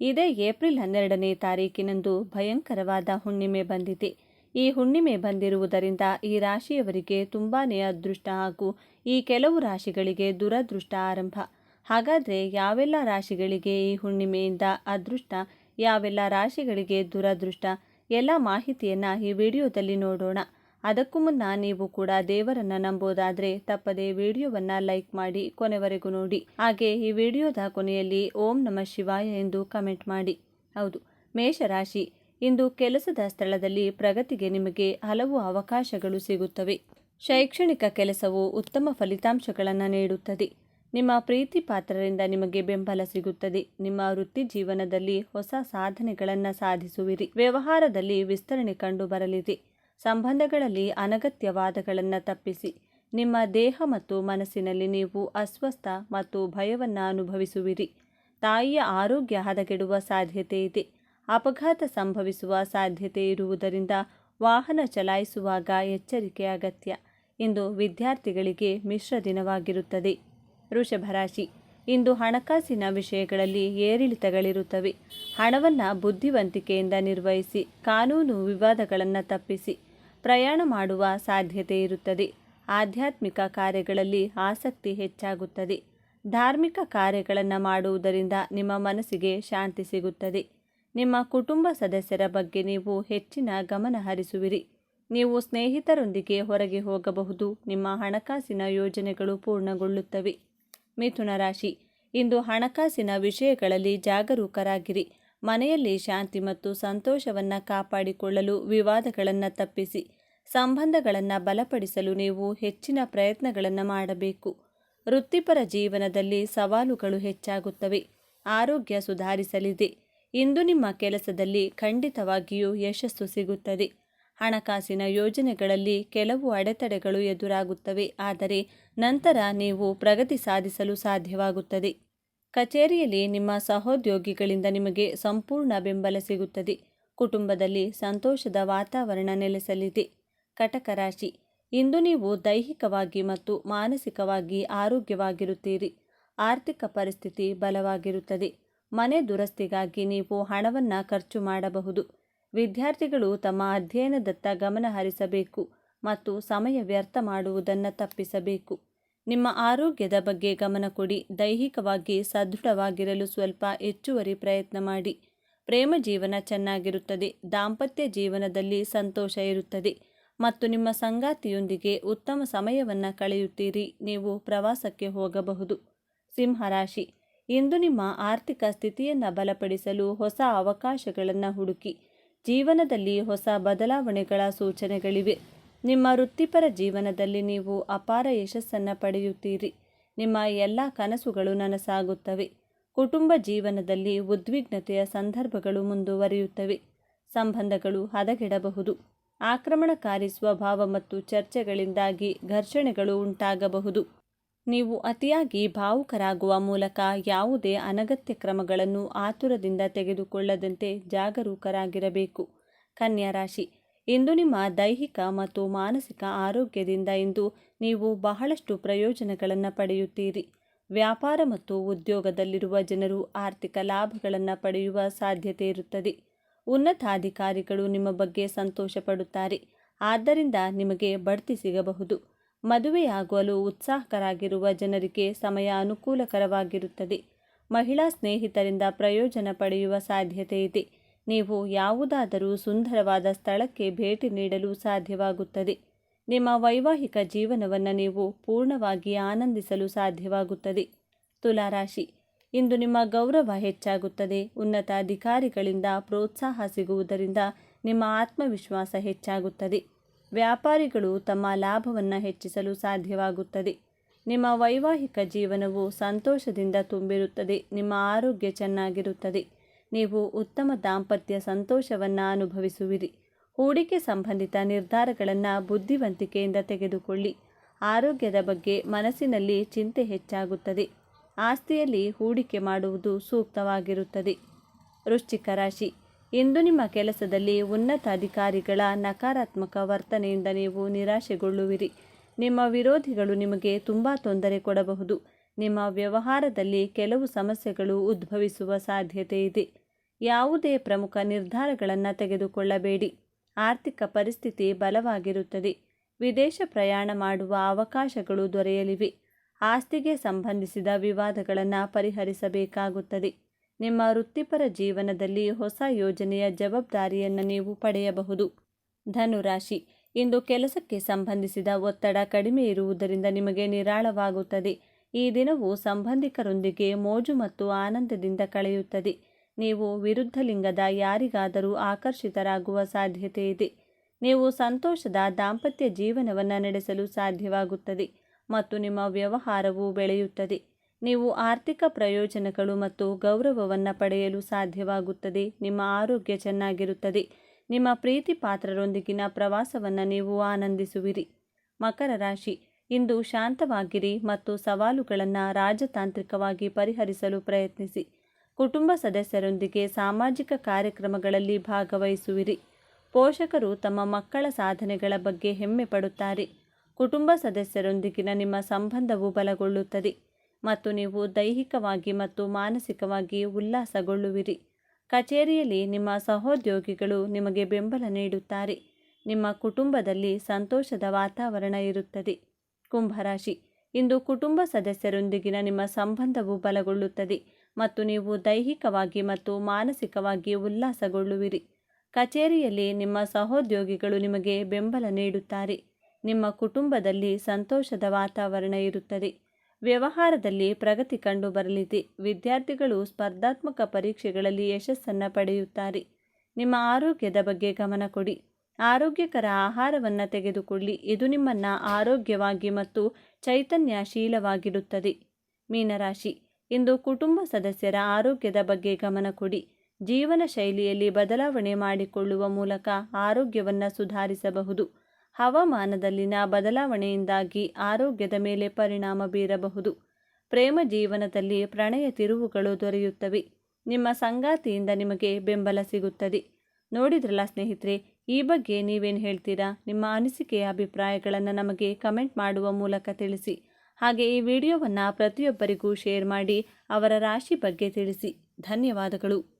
ಇದೇ ಏಪ್ರಿಲ್ ಹನ್ನೆರಡನೇ ತಾರೀಕಿನಂದು ಭಯಂಕರವಾದ ಹುಣ್ಣಿಮೆ ಬಂದಿದೆ. ಈ ಹುಣ್ಣಿಮೆ ಬಂದಿರುವುದರಿಂದ ಈ ರಾಶಿಯವರಿಗೆ ತುಂಬಾನೇ ಅದೃಷ್ಟ ಹಾಗೂ ಈ ಕೆಲವು ರಾಶಿಗಳಿಗೆ ದುರದೃಷ್ಟ ಆರಂಭ. ಹಾಗಾದರೆ ಯಾವೆಲ್ಲ ರಾಶಿಗಳಿಗೆ ಈ ಹುಣ್ಣಿಮೆಯಿಂದ ಅದೃಷ್ಟ, ಯಾವೆಲ್ಲ ರಾಶಿಗಳಿಗೆ ದುರದೃಷ್ಟ? ಎಲ್ಲ ಮಾಹಿತಿಯನ್ನು ಈ ವಿಡಿಯೋದಲ್ಲಿ ನೋಡೋಣ. ಅದಕ್ಕೂ ಮುನ್ನ ನೀವು ಕೂಡ ದೇವರನ್ನ ನಂಬೋದಾದ್ರೆ ತಪ್ಪದೆ ವಿಡಿಯೋವನ್ನ ಲೈಕ್ ಮಾಡಿ ಕೊನೆವರೆಗೂ ನೋಡಿ. ಹಾಗೆ ಈ ವಿಡಿಯೋದ ಕೊನೆಯಲ್ಲಿ ಓಂ ನಮ ಶಿವಾಯ ಎಂದು ಕಮೆಂಟ್ ಮಾಡಿ. ಹೌದು, ಮೇಷರಾಶಿ, ಇಂದು ಕೆಲಸದ ಸ್ಥಳದಲ್ಲಿ ಪ್ರಗತಿಗೆ ನಿಮಗೆ ಹಲವು ಅವಕಾಶಗಳು ಸಿಗುತ್ತವೆ. ಶೈಕ್ಷಣಿಕ ಕೆಲಸವು ಉತ್ತಮ ಫಲಿತಾಂಶಗಳನ್ನು ನೀಡುತ್ತದೆ. ನಿಮ್ಮ ಪ್ರೀತಿ ಪಾತ್ರರಿಂದ ನಿಮಗೆ ಬೆಂಬಲ ಸಿಗುತ್ತದೆ. ನಿಮ್ಮ ವೃತ್ತಿ ಜೀವನದಲ್ಲಿ ಹೊಸ ಸಾಧನೆಗಳನ್ನು ಸಾಧಿಸುವಿರಿ. ವ್ಯವಹಾರದಲ್ಲಿ ವಿಸ್ತರಣೆ ಕಂಡು ಬರಲಿದೆ ಸಂಬಂಧಗಳಲ್ಲಿ ಅನಗತ್ಯ ವಾದಗಳನ್ನು ತಪ್ಪಿಸಿ. ನಿಮ್ಮ ದೇಹ ಮತ್ತು ಮನಸ್ಸಿನಲ್ಲಿ ನೀವು ಅಸ್ವಸ್ಥ ಮತ್ತು ಭಯವನ್ನು ಅನುಭವಿಸುವಿರಿ. ತಾಯಿಯ ಆರೋಗ್ಯ ಹದಗೆಡುವ ಸಾಧ್ಯತೆ ಇದೆ. ಅಪಘಾತ ಸಂಭವಿಸುವ ಸಾಧ್ಯತೆ ಇರುವುದರಿಂದ ವಾಹನ ಚಲಾಯಿಸುವಾಗ ಎಚ್ಚರಿಕೆ ಅಗತ್ಯ. ಇಂದು ವಿದ್ಯಾರ್ಥಿಗಳಿಗೆ ಮಿಶ್ರ ದಿನವಾಗಿರುತ್ತದೆ. ವೃಷಭರಾಶಿ ಇಂದು ಹಣಕಾಸಿನ ವಿಷಯಗಳಲ್ಲಿ ಏರಿಳಿತಗಳಿರುತ್ತವೆ. ಹಣವನ್ನು ಬುದ್ಧಿವಂತಿಕೆಯಿಂದ ನಿರ್ವಹಿಸಿ, ಕಾನೂನು ವಿವಾದಗಳನ್ನು ತಪ್ಪಿಸಿ. ಪ್ರಯಾಣ ಮಾಡುವ ಸಾಧ್ಯತೆ ಇರುತ್ತದೆ. ಆಧ್ಯಾತ್ಮಿಕ ಕಾರ್ಯಗಳಲ್ಲಿ ಆಸಕ್ತಿ ಹೆಚ್ಚಾಗುತ್ತದೆ. ಧಾರ್ಮಿಕ ಕಾರ್ಯಗಳನ್ನು ಮಾಡುವುದರಿಂದ ನಿಮ್ಮ ಮನಸ್ಸಿಗೆ ಶಾಂತಿ ಸಿಗುತ್ತದೆ. ನಿಮ್ಮ ಕುಟುಂಬ ಸದಸ್ಯರ ಬಗ್ಗೆ ನೀವು ಹೆಚ್ಚಿನ ಗಮನ ಹರಿಸುವಿರಿ. ನೀವು ಸ್ನೇಹಿತರೊಂದಿಗೆ ಹೊರಗೆ ಹೋಗಬಹುದು. ನಿಮ್ಮ ಹಣಕಾಸಿನ ಯೋಜನೆಗಳು ಪೂರ್ಣಗೊಳ್ಳುತ್ತವೆ. ಮಿಥುನ ರಾಶಿ. ಇಂದು ಹಣಕಾಸಿನ ವಿಷಯಗಳಲ್ಲಿ ಜಾಗರೂಕರಾಗಿರಿ. ಮನೆಯಲ್ಲಿ ಶಾಂತಿ ಮತ್ತು ಸಂತೋಷವನ್ನು ಕಾಪಾಡಿಕೊಳ್ಳಲು ವಿವಾದಗಳನ್ನು ತಪ್ಪಿಸಿ. ಸಂಬಂಧಗಳನ್ನು ಬಲಪಡಿಸಲು ನೀವು ಹೆಚ್ಚಿನ ಪ್ರಯತ್ನಗಳನ್ನು ಮಾಡಬೇಕು. ವೃತ್ತಿಪರ ಜೀವನದಲ್ಲಿ ಸವಾಲುಗಳು ಹೆಚ್ಚಾಗುತ್ತವೆ. ಆರೋಗ್ಯ ಸುಧಾರಿಸಲಿದೆ. ಇಂದು ನಿಮ್ಮ ಕೆಲಸದಲ್ಲಿ ಖಂಡಿತವಾಗಿಯೂ ಯಶಸ್ಸು ಸಿಗುತ್ತದೆ. ಹಣಕಾಸಿನ ಯೋಜನೆಗಳಲ್ಲಿ ಕೆಲವು ಅಡೆತಡೆಗಳು ಎದುರಾಗುತ್ತವೆ. ಆದರೆ ನಂತರ ನೀವು ಪ್ರಗತಿ ಸಾಧಿಸಲು ಸಾಧ್ಯವಾಗುತ್ತದೆ. ಕಚೇರಿಯಲ್ಲಿ ನಿಮ್ಮ ಸಹೋದ್ಯೋಗಿಗಳಿಂದ ನಿಮಗೆ ಸಂಪೂರ್ಣ ಬೆಂಬಲ ಸಿಗುತ್ತದೆ. ಕುಟುಂಬದಲ್ಲಿ ಸಂತೋಷದ ವಾತಾವರಣ ನೆಲೆಸಲಿದೆ. ಕಟಕ ರಾಶಿ. ಇಂದು ನೀವು ದೈಹಿಕವಾಗಿ ಮತ್ತು ಮಾನಸಿಕವಾಗಿ ಆರೋಗ್ಯವಾಗಿರುತ್ತೀರಿ. ಆರ್ಥಿಕ ಪರಿಸ್ಥಿತಿ ಬಲವಾಗಿರುತ್ತದೆ. ಮನೆ ದುರಸ್ತಿಗಾಗಿ ನೀವು ಹಣವನ್ನು ಖರ್ಚು ಮಾಡಬಹುದು. ವಿದ್ಯಾರ್ಥಿಗಳು ತಮ್ಮ ಅಧ್ಯಯನದತ್ತ ಗಮನ ಹರಿಸಬೇಕು ಮತ್ತು ಸಮಯ ವ್ಯರ್ಥ ಮಾಡುವುದನ್ನು ತಪ್ಪಿಸಬೇಕು. ನಿಮ್ಮ ಆರೋಗ್ಯದ ಬಗ್ಗೆ ಗಮನ ಕೊಡಿ. ದೈಹಿಕವಾಗಿ ಸದೃಢವಾಗಿರಲು ಸ್ವಲ್ಪ ಹೆಚ್ಚುವರಿ ಪ್ರಯತ್ನ ಮಾಡಿ. ಪ್ರೇಮ ಜೀವನ ಚೆನ್ನಾಗಿರುತ್ತದೆ. ದಾಂಪತ್ಯ ಜೀವನದಲ್ಲಿ ಸಂತೋಷ ಇರುತ್ತದೆ. ಮತ್ತು ನಿಮ್ಮ ಸಂಗಾತಿಯೊಂದಿಗೆ ಉತ್ತಮ ಸಮಯವನ್ನು ಕಳೆಯುತ್ತೀರಿ. ನೀವು ಪ್ರವಾಸಕ್ಕೆ ಹೋಗಬಹುದು. ಸಿಂಹರಾಶಿ ಇಂದು ನಿಮ್ಮ ಆರ್ಥಿಕ ಸ್ಥಿತಿಯನ್ನು ಬಲಪಡಿಸಲು ಹೊಸ ಅವಕಾಶಗಳನ್ನು ಹುಡುಕಿ. ಜೀವನದಲ್ಲಿ ಹೊಸ ಬದಲಾವಣೆಗಳ ಸೂಚನೆಗಳಿವೆ. ನಿಮ್ಮ ವೃತ್ತಿಪರ ಜೀವನದಲ್ಲಿ ನೀವು ಅಪಾರ ಯಶಸ್ಸನ್ನು ಪಡೆಯುತ್ತೀರಿ. ನಿಮ್ಮ ಎಲ್ಲ ಕನಸುಗಳು ನನಸಾಗುತ್ತವೆ. ಕುಟುಂಬ ಜೀವನದಲ್ಲಿ ಉದ್ವಿಗ್ನತೆಯ ಸಂದರ್ಭಗಳು ಮುಂದುವರಿಯುತ್ತವೆ. ಸಂಬಂಧಗಳು ಹದಗೆಡಬಹುದು. ಆಕ್ರಮಣಕಾರಿ ಸ್ವಭಾವ ಮತ್ತು ಚರ್ಚೆಗಳಿಂದಾಗಿ ಘರ್ಷಣೆಗಳು ಉಂಟಾಗಬಹುದು. ನೀವು ಅತಿಯಾಗಿ ಭಾವುಕರಾಗುವ ಮೂಲಕ ಯಾವುದೇ ಅನಗತ್ಯ ಕ್ರಮಗಳನ್ನು ಆತುರದಿಂದ ತೆಗೆದುಕೊಳ್ಳದಂತೆ ಜಾಗರೂಕರಾಗಿರಬೇಕು. ಕನ್ಯಾ ರಾಶಿ, ಇಂದು ನಿಮ್ಮ ದೈಹಿಕ ಮತ್ತು ಮಾನಸಿಕ ಆರೋಗ್ಯದಿಂದ ಇಂದು ನೀವು ಬಹಳಷ್ಟು ಪ್ರಯೋಜನಗಳನ್ನು ಪಡೆಯುತ್ತೀರಿ. ವ್ಯಾಪಾರ ಮತ್ತು ಉದ್ಯೋಗದಲ್ಲಿರುವ ಜನರು ಆರ್ಥಿಕ ಲಾಭಗಳನ್ನು ಪಡೆಯುವ ಸಾಧ್ಯತೆ ಇರುತ್ತದೆ. ಉನ್ನತಾಧಿಕಾರಿಗಳು ನಿಮ್ಮ ಬಗ್ಗೆ ಸಂತೋಷ ಪಡುತ್ತಾರೆ ಆದ್ದರಿಂದ ನಿಮಗೆ ಬಡ್ತಿ ಸಿಗಬಹುದು. ಮದುವೆಯಾಗಲು ಉತ್ಸಾಹಕರಾಗಿರುವ ಜನರಿಗೆ ಸಮಯ ಅನುಕೂಲಕರವಾಗಿರುತ್ತದೆ. ಮಹಿಳಾ ಸ್ನೇಹಿತರಿಂದ ಪ್ರಯೋಜನ ಪಡೆಯುವ ಸಾಧ್ಯತೆ ಇದೆ. ನೀವು ಯಾವುದಾದರೂ ಸುಂದರವಾದ ಸ್ಥಳಕ್ಕೆ ಭೇಟಿ ನೀಡಲು ಸಾಧ್ಯವಾಗುತ್ತದೆ. ನಿಮ್ಮ ವೈವಾಹಿಕ ಜೀವನವನ್ನು ನೀವು ಪೂರ್ಣವಾಗಿ ಆನಂದಿಸಲು ಸಾಧ್ಯವಾಗುತ್ತದೆ. ತುಲಾರಾಶಿ ಇಂದು ನಿಮ್ಮ ಗೌರವ ಹೆಚ್ಚಾಗುತ್ತದೆ. ಉನ್ನತ ಅಧಿಕಾರಿಗಳಿಂದ ಪ್ರೋತ್ಸಾಹ ಸಿಗುವುದರಿಂದ ನಿಮ್ಮ ಆತ್ಮವಿಶ್ವಾಸ ಹೆಚ್ಚಾಗುತ್ತದೆ. ವ್ಯಾಪಾರಿಗಳು ತಮ್ಮ ಲಾಭವನ್ನು ಹೆಚ್ಚಿಸಲು ಸಾಧ್ಯವಾಗುತ್ತದೆ. ನಿಮ್ಮ ವೈವಾಹಿಕ ಜೀವನವು ಸಂತೋಷದಿಂದ ತುಂಬಿರುತ್ತದೆ. ನಿಮ್ಮ ಆರೋಗ್ಯ ಚೆನ್ನಾಗಿರುತ್ತದೆ. ನೀವು ಉತ್ತಮ ದಾಂಪತ್ಯ ಸಂತೋಷವನ್ನು ಅನುಭವಿಸುವಿರಿ. ಹೂಡಿಕೆ ಸಂಬಂಧಿತ ನಿರ್ಧಾರಗಳನ್ನು ಬುದ್ಧಿವಂತಿಕೆಯಿಂದ ತೆಗೆದುಕೊಳ್ಳಿ. ಆರೋಗ್ಯದ ಬಗ್ಗೆ ಮನಸ್ಸಿನಲ್ಲಿ ಚಿಂತೆ ಹೆಚ್ಚಾಗುತ್ತದೆ. ಆಸ್ತಿಯಲ್ಲಿ ಹೂಡಿಕೆ ಮಾಡುವುದು ಸೂಕ್ತವಾಗಿರುತ್ತದೆ. ವೃಶ್ಚಿಕ ರಾಶಿ. ಇಂದು ನಿಮ್ಮ ಕೆಲಸದಲ್ಲಿ ಉನ್ನತ ಅಧಿಕಾರಿಗಳ ನಕಾರಾತ್ಮಕ ವರ್ತನೆಯಿಂದ ನೀವು ನಿರಾಶೆಗೊಳ್ಳುವಿರಿ. ನಿಮ್ಮ ವಿರೋಧಿಗಳು ನಿಮಗೆ ತುಂಬ ತೊಂದರೆ ಕೊಡಬಹುದು. ನಿಮ್ಮ ವ್ಯವಹಾರದಲ್ಲಿ ಕೆಲವು ಸಮಸ್ಯೆಗಳು ಉದ್ಭವಿಸುವ ಸಾಧ್ಯತೆ ಇದೆ. ಯಾವುದೇ ಪ್ರಮುಖ ನಿರ್ಧಾರಗಳನ್ನು ತೆಗೆದುಕೊಳ್ಳಬೇಡಿ. ಆರ್ಥಿಕ ಪರಿಸ್ಥಿತಿ ಬಲವಾಗಿರುತ್ತದೆ. ವಿದೇಶ ಪ್ರಯಾಣ ಮಾಡುವ ಅವಕಾಶಗಳು ದೊರೆಯಲಿವೆ. ಆಸ್ತಿಗೆ ಸಂಬಂಧಿಸಿದ ವಿವಾದಗಳನ್ನು ಪರಿಹರಿಸಬೇಕಾಗುತ್ತದೆ. ನಿಮ್ಮ ವೃತ್ತಿಪರ ಜೀವನದಲ್ಲಿ ಹೊಸ ಯೋಜನೆಯ ಜವಾಬ್ದಾರಿಯನ್ನು ನೀವು ಪಡೆಯಬಹುದು. ಧನುರಾಶಿ, ಇಂದು ಕೆಲಸಕ್ಕೆ ಸಂಬಂಧಿಸಿದ ಒತ್ತಡ ಕಡಿಮೆ ಇರುವುದರಿಂದ ನಿಮಗೆ ನಿರಾಳವಾಗುತ್ತದೆ. ಈ ದಿನವು ಸಂಬಂಧಿಕರೊಂದಿಗೆ ಮೋಜು ಮತ್ತು ಆನಂದದಿಂದ ಕಳೆಯುತ್ತದೆ. ನೀವು ವಿರುದ್ಧ ಲಿಂಗದ ಯಾರಿಗಾದರೂ ಆಕರ್ಷಿತರಾಗುವ ಸಾಧ್ಯತೆ ಇದೆ. ನೀವು ಸಂತೋಷದ ದಾಂಪತ್ಯ ಜೀವನವನ್ನು ನಡೆಸಲು ಸಾಧ್ಯವಾಗುತ್ತದೆ. ಮತ್ತು ನಿಮ್ಮ ವ್ಯವಹಾರವು ಬೆಳೆಯುತ್ತದೆ. ನೀವು ಆರ್ಥಿಕ ಪ್ರಯೋಜನಗಳು ಮತ್ತು ಗೌರವವನ್ನು ಪಡೆಯಲು ಸಾಧ್ಯವಾಗುತ್ತದೆ. ನಿಮ್ಮ ಆರೋಗ್ಯ ಚೆನ್ನಾಗಿರುತ್ತದೆ. ನಿಮ್ಮ ಪ್ರೀತಿ ಪಾತ್ರರೊಂದಿಗಿನ ಪ್ರವಾಸವನ್ನು ನೀವು ಆನಂದಿಸುವಿರಿ. ಮಕರ ರಾಶಿ, ಇಂದು ಶಾಂತವಾಗಿರಿ ಮತ್ತು ಸವಾಲುಗಳನ್ನು ರಾಜತಾಂತ್ರಿಕವಾಗಿ ಪರಿಹರಿಸಲು ಪ್ರಯತ್ನಿಸಿ. ಕುಟುಂಬ ಸದಸ್ಯರೊಂದಿಗೆ ಸಾಮಾಜಿಕ ಕಾರ್ಯಕ್ರಮಗಳಲ್ಲಿ ಭಾಗವಹಿಸುವಿರಿ. ಪೋಷಕರು ತಮ್ಮ ಮಕ್ಕಳ ಸಾಧನೆಗಳ ಬಗ್ಗೆ ಹೆಮ್ಮೆ ಪಡುತ್ತಾರೆ. ಕುಟುಂಬ ಸದಸ್ಯರೊಂದಿಗಿನ ನಿಮ್ಮ ಸಂಬಂಧವು ಬಲಗೊಳ್ಳುತ್ತದೆ ಮತ್ತು ನೀವು ದೈಹಿಕವಾಗಿ ಮತ್ತು ಮಾನಸಿಕವಾಗಿ ಉಲ್ಲಾಸಗೊಳ್ಳುವಿರಿ. ಕಚೇರಿಯಲ್ಲಿ ನಿಮ್ಮ ಸಹೋದ್ಯೋಗಿಗಳು ನಿಮಗೆ ಬೆಂಬಲ ನೀಡುತ್ತಾರೆ. ನಿಮ್ಮ ಕುಟುಂಬದಲ್ಲಿ ಸಂತೋಷದ ವಾತಾವರಣ ಇರುತ್ತದೆ. ಕುಂಭರಾಶಿ. ಇಂದು ಕುಟುಂಬ ಸದಸ್ಯರೊಂದಿಗಿನ ನಿಮ್ಮ ಸಂಬಂಧವು ಬಲಗೊಳ್ಳುತ್ತದೆ ಮತ್ತು ನೀವು ದೈಹಿಕವಾಗಿ ಮತ್ತು ಮಾನಸಿಕವಾಗಿ ಉಲ್ಲಾಸಗೊಳ್ಳುವಿರಿ. ಕಚೇರಿಯಲ್ಲಿ ನಿಮ್ಮ ಸಹೋದ್ಯೋಗಿಗಳು ನಿಮಗೆ ಬೆಂಬಲ ನೀಡುತ್ತಾರೆ. ನಿಮ್ಮ ಕುಟುಂಬದಲ್ಲಿ ಸಂತೋಷದ ವಾತಾವರಣ ಇರುತ್ತದೆ. ವ್ಯವಹಾರದಲ್ಲಿ ಪ್ರಗತಿ ಕಂಡು ಬರಲಿದೆ. ವಿದ್ಯಾರ್ಥಿಗಳು ಸ್ಪರ್ಧಾತ್ಮಕ ಪರೀಕ್ಷೆಗಳಲ್ಲಿ ಯಶಸ್ಸನ್ನು ಪಡೆಯುತ್ತಾರೆ. ನಿಮ್ಮ ಆರೋಗ್ಯದ ಬಗ್ಗೆ ಗಮನ ಕೊಡಿ. ಆರೋಗ್ಯಕರ ಆಹಾರವನ್ನು ತೆಗೆದುಕೊಳ್ಳಿ. ಇದು ನಿಮ್ಮನ್ನು ಆರೋಗ್ಯವಾಗಿ ಮತ್ತು ಚೈತನ್ಯಶೀಲವಾಗಿಡುತ್ತದೆ. ಮೀನರಾಶಿ, ಇಂದು ಕುಟುಂಬ ಸದಸ್ಯರ ಆರೋಗ್ಯದ ಬಗ್ಗೆ ಗಮನ ಕೊಡಿ. ಜೀವನ ಶೈಲಿಯಲ್ಲಿ ಬದಲಾವಣೆ ಮಾಡಿಕೊಳ್ಳುವ ಮೂಲಕ ಆರೋಗ್ಯವನ್ನು ಸುಧಾರಿಸಬಹುದು. ಹವಾಮಾನದಲ್ಲಿನ ಬದಲಾವಣೆಯಿಂದಾಗಿ ಆರೋಗ್ಯದ ಮೇಲೆ ಪರಿಣಾಮ ಬೀರಬಹುದು. ಪ್ರೇಮ ಜೀವನದಲ್ಲಿ ಪ್ರಣಯ ತಿರುವುಗಳು ದೊರೆಯುತ್ತವೆ. ನಿಮ್ಮ ಸಂಗಾತಿಯಿಂದ ನಿಮಗೆ ಬೆಂಬಲ ಸಿಗುತ್ತದೆ. ನೋಡಿದ್ರಲ್ಲ ಸ್ನೇಹಿತರೆ, ಈ ಬಗ್ಗೆ ನೀವೇನು ಹೇಳ್ತೀರಾ? ನಿಮ್ಮ ಅನಿಸಿಕೆಯ ಅಭಿಪ್ರಾಯಗಳನ್ನು ನಮಗೆ ಕಮೆಂಟ್ ಮಾಡುವ ಮೂಲಕ ತಿಳಿಸಿ. ಹಾಗೆ ಈ ವಿಡಿಯೋವನ್ನು ಪ್ರತಿಯೊಬ್ಬರಿಗೂ ಶೇರ್ ಮಾಡಿ ಅವರ ರಾಶಿ ಬಗ್ಗೆ ತಿಳಿಸಿ. ಧನ್ಯವಾದಗಳು.